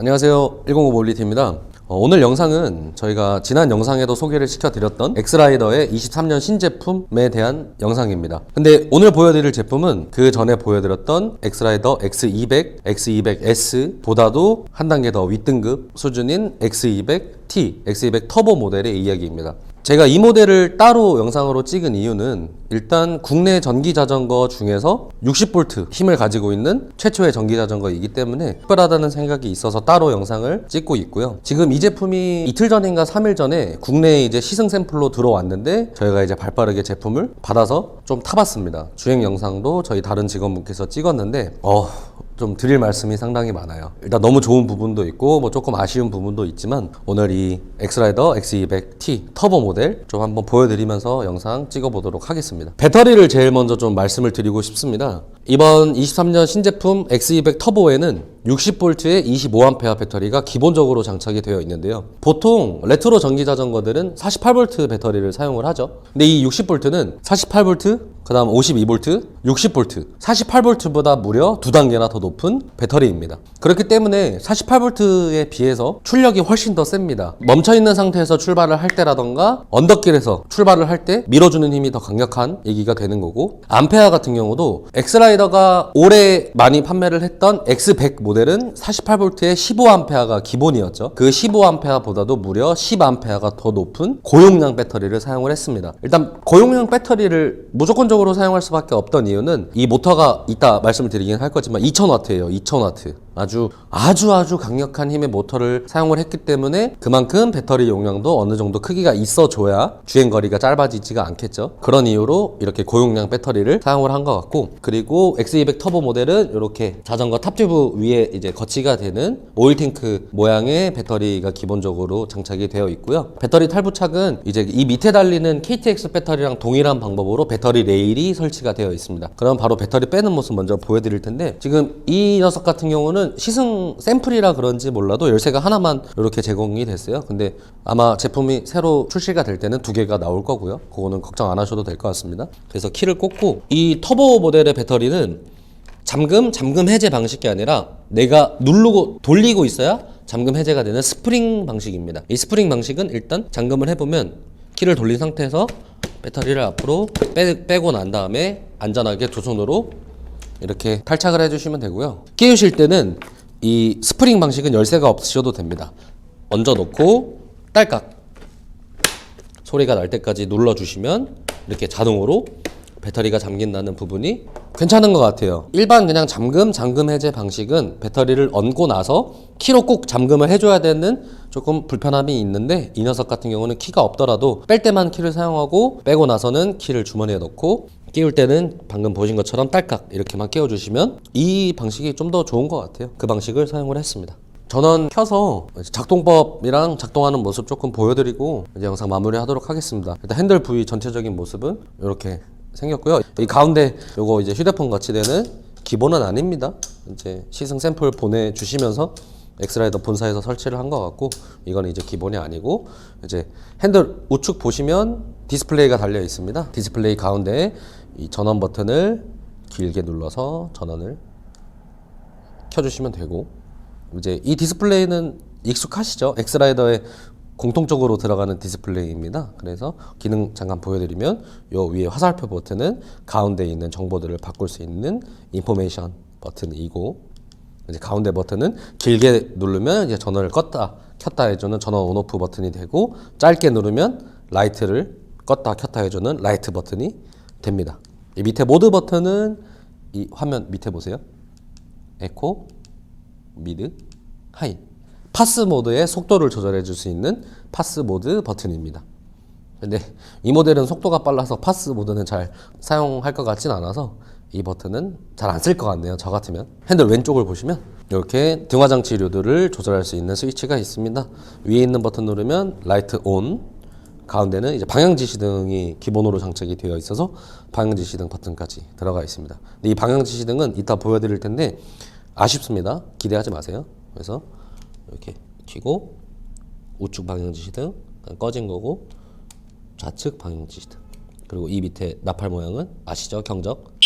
안녕하세요. 105 몰리티입니다. 어, 오늘 영상은 저희가 지난 영상에도 소개를 시켜드렸던 엑스라이더의 23년 신제품에 대한 영상입니다. 근데 오늘 보여드릴 제품은 그 전에 보여드렸던 엑스라이더 X200, X200S 보다도 한 단계 더 윗등급 수준인 X200T, X200 터보 모델의 이야기입니다. 제가 이 모델을 따로 영상으로 찍은 이유는 일단 국내 전기 자전거 중에서 60V 힘을 가지고 있는 최초의 전기 자전거이기 때문에 특별하다는 생각이 있어서 따로 영상을 찍고 있고요. 지금 이 제품이 이틀 전인가 3일 전에 국내에 이제 시승 샘플로 들어왔는데 저희가 이제 발빠르게 제품을 받아서 좀 타봤습니다. 주행 영상도 저희 다른 직원분께서 찍었는데 어, 좀 드릴 말씀이 상당히 많아요. 일단 너무 좋은 부분도 있고 뭐 조금 아쉬운 부분도 있지만 오늘 이 엑스라이더 X200T 터보 모델 좀 한번 보여드리면서 영상 찍어보도록 하겠습니다. 배터리를 제일 먼저 좀 말씀을 드리고 싶습니다. 이번 23년 신제품 X200 터보에는 60V의 25A 배터리가 기본적으로 장착이 되어 있는데요. 보통 레트로 전기 자전거들은 48V 배터리를 사용을 하죠. 근데 이 60V는 48V, 그 다음 52V, 60V, 48V보다 무려 두 단계나 더 높은 배터리입니다. 그렇기 때문에 48V에 비해서 출력이 훨씬 더 셉니다. 멈춰 있는 상태에서 출발을 할 때라던가 언덕길에서 출발을 할 때 밀어주는 힘이 더 강력한 얘기가 되는 거고 암페어 같은 경우도 엑스라이더 가 올해 많이 판매를 했던 X100 모델은 48V에 15A가 기본이었죠. 그 15A보다도 무려 10A가 더 높은 고용량 배터리를 사용을 했습니다. 일단 고용량 배터리를 무조건적으로 사용할 수밖에 없던 이유는 이 모터가 이따 말씀을 드리긴 할 거지만 2000W예요. 2000W. 아주 아주 아주 강력한 힘의 모터를 사용을 했기 때문에 그만큼 배터리 용량도 어느 정도 크기가 있어줘야 주행 거리가 짧아지지가 않겠죠. 그런 이유로 이렇게 고용량 배터리를 사용을 한 것 같고 그리고 X200 터보 모델은 이렇게 자전거 탑튜브 위에 이제 거치가 되는 오일 탱크 모양의 배터리가 기본적으로 장착이 되어 있고요. 배터리 탈부착은 이제 이 밑에 달리는 KTX 배터리랑 동일한 방법으로 배터리 레일이 설치가 되어 있습니다. 그럼 바로 배터리 빼는 모습 먼저 보여드릴 텐데 지금 이 녀석 같은 경우는 시승 샘플이라 그런지 몰라도 열쇠가 하나만 이렇게 제공이 됐어요. 근데 아마 제품이 새로 출시가 될 때는 두 개가 나올 거고요. 그거는 걱정 안 하셔도 될 것 같습니다. 그래서 키를 꽂고 이 터보 모델의 배터리는 잠금, 잠금 해제 방식이 아니라 내가 누르고 돌리고 있어야 잠금 해제가 되는 스프링 방식입니다. 이 스프링 방식은 일단 잠금을 해보면 키를 돌린 상태에서 배터리를 앞으로 빼, 빼고 난 다음에 안전하게 두 손으로 이렇게 탈착을 해주시면 되고요. 끼우실 때는 이 스프링 방식은 열쇠가 없으셔도 됩니다. 얹어 놓고 딸깍 소리가 날 때까지 눌러주시면 이렇게 자동으로 배터리가 잠긴다는 부분이 괜찮은 것 같아요. 일반 그냥 잠금, 잠금 해제 방식은 배터리를 얹고 나서 키로 꼭 잠금을 해줘야 되는 조금 불편함이 있는데 이 녀석 같은 경우는 키가 없더라도 뺄 때만 키를 사용하고 빼고 나서는 키를 주머니에 넣고 끼울 때는 방금 보신 것처럼 딸깍 이렇게만 끼워주시면 이 방식이 좀 더 좋은 것 같아요. 그 방식을 사용을 했습니다. 전원 켜서 작동법이랑 작동하는 모습 조금 보여드리고 이제 영상 마무리 하도록 하겠습니다. 일단 핸들 부위 전체적인 모습은 이렇게 생겼고요. 이 가운데 요거 이제 휴대폰 같이 되는 기본은 아닙니다. 이제 시승 샘플 보내주시면서 엑스라이더 본사에서 설치를 한 것 같고 이거는 이제 기본이 아니고 이제 핸들 우측 보시면 디스플레이가 달려 있습니다. 디스플레이 가운데에 이 전원 버튼을 길게 눌러서 전원을 켜주시면 되고 이제 이 디스플레이는 익숙하시죠? 엑스라이더에 공통적으로 들어가는 디스플레이입니다. 그래서 기능 잠깐 보여드리면 요 위에 화살표 버튼은 가운데 있는 정보들을 바꿀 수 있는 인포메이션 버튼이고 이제 가운데 버튼은 길게 누르면 이제 전원을 껐다 켰다 해주는 전원 온오프 버튼이 되고 짧게 누르면 라이트를 껐다 켰다 해주는 라이트 버튼이 됩니다. 이 밑에 모드 버튼은 이 화면 밑에 보세요. 에코, 미드, 하이. 파스 모드의 속도를 조절해 줄 수 있는 파스 모드 버튼입니다. 근데 이 모델은 속도가 빨라서 파스 모드는 잘 사용할 것 같진 않아서 이 버튼은 잘 안 쓸 것 같네요. 저 같으면. 핸들 왼쪽을 보시면 이렇게 등화장치류들을 조절할 수 있는 스위치가 있습니다. 위에 있는 버튼 누르면 라이트 온, 가운데는 이제 방향 지시등이 기본으로 장착이 되어 있어서 방향 지시등 버튼까지 들어가 있습니다. 근데 이 방향 지시등은 이따 보여드릴 텐데 아쉽습니다. 기대하지 마세요. 그래서 이렇게 켜고 우측 방향 지시등 꺼진 거고 좌측 방향 지시등 그리고 이 밑에 나팔 모양은 아시죠? 경적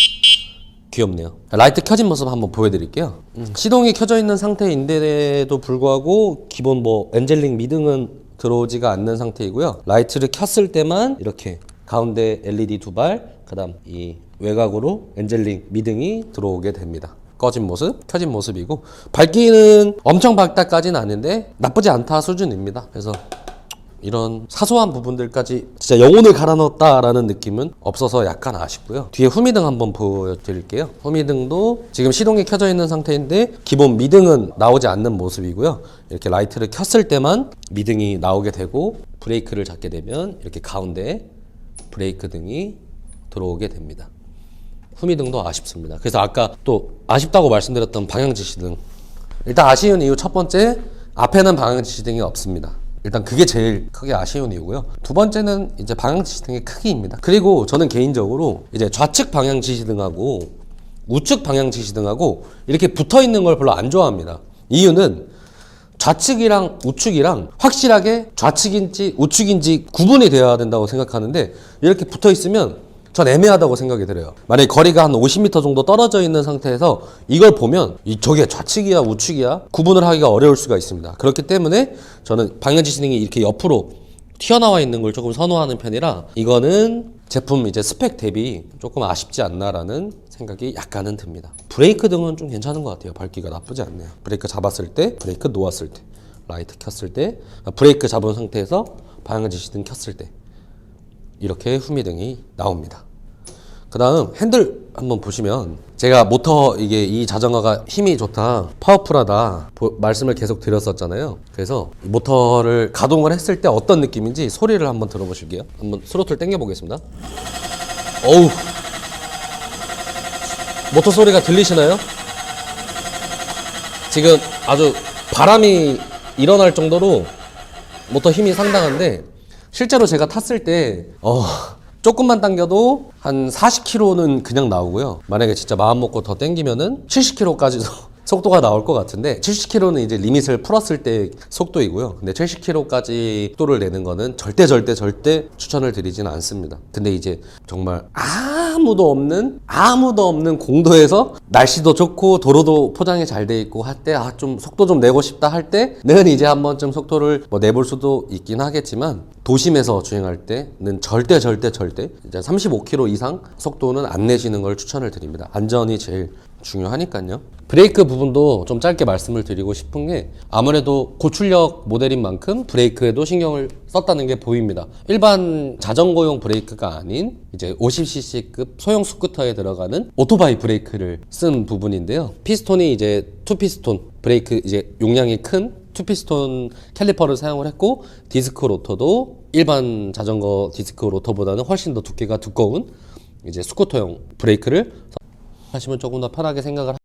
귀엽네요. 라이트 켜진 모습 한번 보여드릴게요. 음, 시동이 켜져 있는 상태인데도 불구하고 기본 뭐 엔젤링 미등은 들어오지가 않는 상태이고요. 라이트를 켰을 때만 이렇게 가운데 LED 두 발, 그 다음 이 외곽으로 엔젤링 미등이 들어오게 됩니다. 꺼진 모습, 켜진 모습이고 밝기는 엄청 밝다까지는 아닌데 나쁘지 않다 수준입니다. 그래서 이런 사소한 부분들까지 진짜 영혼을 갈아 넣었다라는 느낌은 없어서 약간 아쉽고요. 뒤에 후미등 한번 보여드릴게요. 후미등도 지금 시동이 켜져 있는 상태인데 기본 미등은 나오지 않는 모습이고요. 이렇게 라이트를 켰을 때만 미등이 나오게 되고 브레이크를 잡게 되면 이렇게 가운데 브레이크 등이 들어오게 됩니다. 후미등도 아쉽습니다. 그래서 아까 또 아쉽다고 말씀드렸던 방향지시등 일단 아쉬운 이유 첫 번째 앞에는 방향지시등이 없습니다. 일단 그게 제일 크게 아쉬운 이유고요. 두 번째는 이제 방향 지시등의 크기입니다. 그리고 저는 개인적으로 이제 좌측 방향 지시등하고 우측 방향 지시등하고 이렇게 붙어 있는 걸 별로 안 좋아합니다. 이유는 좌측이랑 우측이랑 확실하게 좌측인지 우측인지 구분이 되어야 된다고 생각하는데 이렇게 붙어 있으면 전 애매하다고 생각이 들어요. 만약에 거리가 한 50m 정도 떨어져 있는 상태에서 이걸 보면 이 저게 좌측이야 우측이야 구분을 하기가 어려울 수가 있습니다. 그렇기 때문에 저는 방향지시등이 이렇게 옆으로 튀어나와 있는 걸 조금 선호하는 편이라 이거는 제품 이제 스펙 대비 조금 아쉽지 않나라는 생각이 약간은 듭니다. 브레이크 등은 좀 괜찮은 것 같아요. 밝기가 나쁘지 않네요. 브레이크 잡았을 때, 브레이크 놓았을 때, 라이트 켰을 때, 아, 브레이크 잡은 상태에서 방향지시 등 켰을 때 이렇게 후미등이 나옵니다. 그 다음 핸들 한번 보시면 제가 모터 이게 이 자전거가 힘이 좋다 파워풀하다 보- 말씀을 계속 드렸었잖아요 그래서 이 모터를 가동을 했을 때 어떤 느낌인지 소리를 한번 들어보실게요 한번 스로틀 당겨 보겠습니다 어우 모터 소리가 들리시나요? 지금 아주 바람이 일어날 정도로 모터 힘이 상당한데 실제로 제가 탔을 때 어, 조금만 당겨도 한 40km는 그냥 나오고요. 만약에 진짜 마음 먹고 더 당기면은 70km까지도 속도가 나올 것 같은데 70km는 이제 리밋을 풀었을 때 속도이고요. 근데 70km까지 속도를 내는 거는 절대 절대 절대 추천을 드리지는 않습니다. 근데 이제 정말 아무도 없는 아무도 없는 공도에서 날씨도 좋고 도로도 포장이 잘 돼 있고 할 때 아 좀 속도 좀 내고 싶다 할 때는 이제 한 번쯤 속도를 뭐 내볼 수도 있긴 하겠지만 도심에서 주행할 때는 절대 절대 절대 이제 35km 이상 속도는 안 내시는 걸 추천을 드립니다. 안전이 제일 중요하니까요. 브레이크 부분도 좀 짧게 말씀을 드리고 싶은 게 아무래도 고출력 모델인 만큼 브레이크에도 신경을 썼다는 게 보입니다. 일반 자전거용 브레이크가 아닌 이제 50cc급 소형 스쿠터에 들어가는 오토바이 브레이크를 쓴 부분인데요. 피스톤이 이제 투 피스톤 브레이크 이제 용량이 큰 투피스톤 캘리퍼를 사용을 했고 디스크 로터도 일반 자전거 디스크 로터보다는 훨씬 더 두께가 두꺼운 이제 스쿠터용 브레이크를 하시면 조금 더 편하게 생각을 하-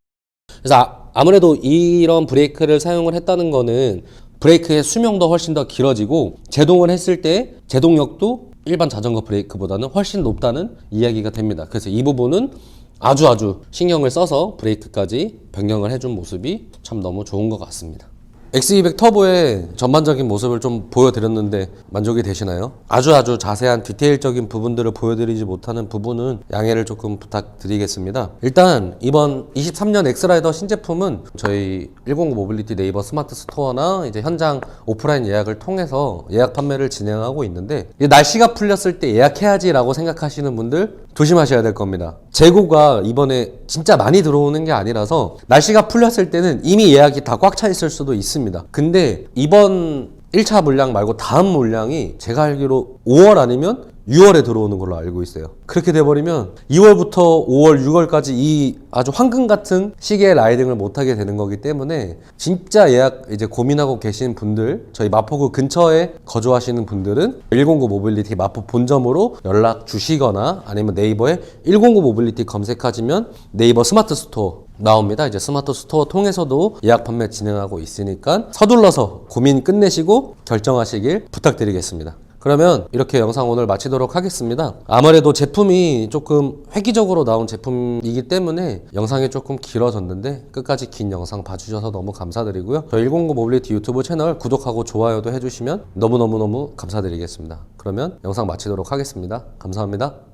그래서 아, 아무래도 이런 브레이크를 사용을 했다는 거는 브레이크의 수명도 훨씬 더 길어지고 제동을 했을 때 제동력도 일반 자전거 브레이크보다는 훨씬 높다는 이야기가 됩니다. 그래서 이 부분은 아주 아주 신경을 써서 브레이크까지 변경을 해준 모습이 참 너무 좋은 것 같습니다. X200 터보의 전반적인 모습을 좀 보여드렸는데 만족이 되시나요? 아주 아주 자세한 디테일적인 부분들을 보여드리지 못하는 부분은 양해를 조금 부탁드리겠습니다. 일단 이번 23년 엑스라이더 신제품은 저희 109 모빌리티 네이버 스마트 스토어나 이제 현장 오프라인 예약을 통해서 예약 판매를 진행하고 있는데 이제 날씨가 풀렸을 때 예약해야지라고 생각하시는 분들 조심하셔야 될 겁니다. 재고가 이번에 진짜 많이 들어오는 게 아니라서 날씨가 풀렸을 때는 이미 예약이 다 꽉 차 있을 수도 있습니다. 근데 이번 1차 물량 말고 다음 물량이 제가 알기로 5월 아니면 6월에 들어오는 걸로 알고 있어요. 그렇게 돼버리면 2월부터 5월, 6월까지 이 아주 황금 같은 시기에 라이딩을 못하게 되는 거기 때문에 진짜 예약 이제 고민하고 계신 분들, 저희 마포구 근처에 거주하시는 분들은 109 모빌리티 마포 본점으로 연락 주시거나 아니면 네이버에 109 모빌리티 검색하시면 네이버 스마트 스토어 나옵니다. 이제 스마트 스토어 통해서도 예약 판매 진행하고 있으니까 서둘러서 고민 끝내시고 결정하시길 부탁드리겠습니다. 그러면 이렇게 영상 오늘 마치도록 하겠습니다. 아무래도 제품이 조금 획기적으로 나온 제품이기 때문에 영상이 조금 길어졌는데 끝까지 긴 영상 봐주셔서 너무 감사드리고요. 저희 109 모빌리티 유튜브 채널 구독하고 좋아요도 해주시면 너무너무너무 감사드리겠습니다. 그러면 영상 마치도록 하겠습니다. 감사합니다.